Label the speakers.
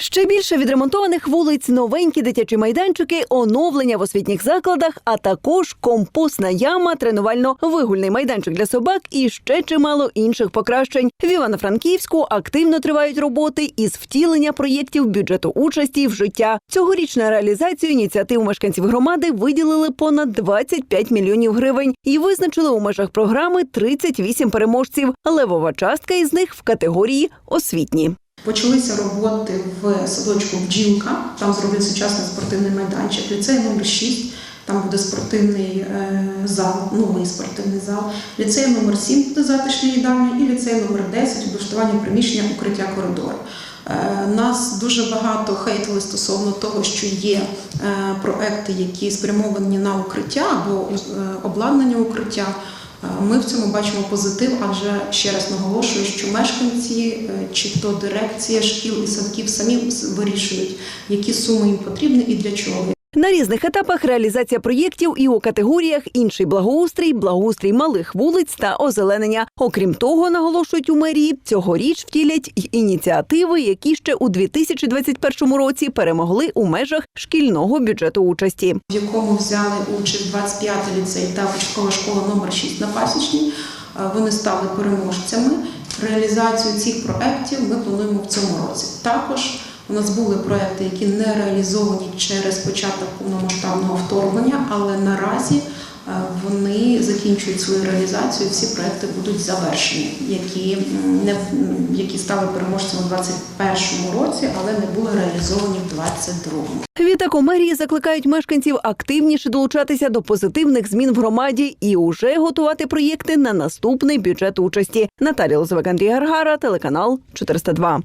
Speaker 1: Ще більше відремонтованих вулиць, новенькі дитячі майданчики, оновлення в освітніх закладах, а також компостна яма, тренувально-вигульний майданчик для собак і ще чимало інших покращень. В Івано-Франківську активно тривають роботи із втілення проєктів бюджету участі в життя. Цьогоріч на реалізацію ініціатив мешканців громади виділили понад 25 мільйонів гривень і визначили у межах програми 38 переможців. Левова частка із них в категорії освітні.
Speaker 2: Почалися роботи в садочку Бджілка. Там зроблять сучасний спортивний майданчик. Ліцей номер 6 там буде спортивний е, зал, новий спортивний зал. Ліцей номер 7 буде затишна їдальня, і ліцей номер 10 облаштування приміщення укриття коридору. Е, Нас дуже багато хейтили стосовно того, що є е, проекти, які спрямовані на укриття або обладнання укриття. Е, Ми в цьому бачимо позитив, адже ще раз наголошую, що мешканці е, чи то дирекція шкіл і садків самі вирішують, які суми їм потрібні і для чого.
Speaker 1: На різних етапах реалізація проєктів і у категоріях інший благоустрій, благоустрій малих вулиць та озеленення. Окрім того, наголошують у мерії, цьогоріч втілять й ініціативи, які ще у 2021 році перемогли у межах шкільного бюджету участі.
Speaker 2: в якому взяли участь 25-й ліцей та початкова школа номер 6 на Пасічній. Е, Вони стали переможцями. Реалізацію цих проєктів ми плануємо в цьому році. Також у нас були проекти, які не реалізовані через початок повномасштабного вторгнення, але наразі е, вони закінчують свою реалізацію. Всі проекти будуть завершені, які не які стали переможцями у 2021 році, але не були реалізовані в 2022.
Speaker 1: Відтак у мерії закликають мешканців активніше долучатися до позитивних змін в громаді і уже готувати проєкти на наступний бюджет участі. Наталія Лозовик, Андрій Гаргара, телеканал 402.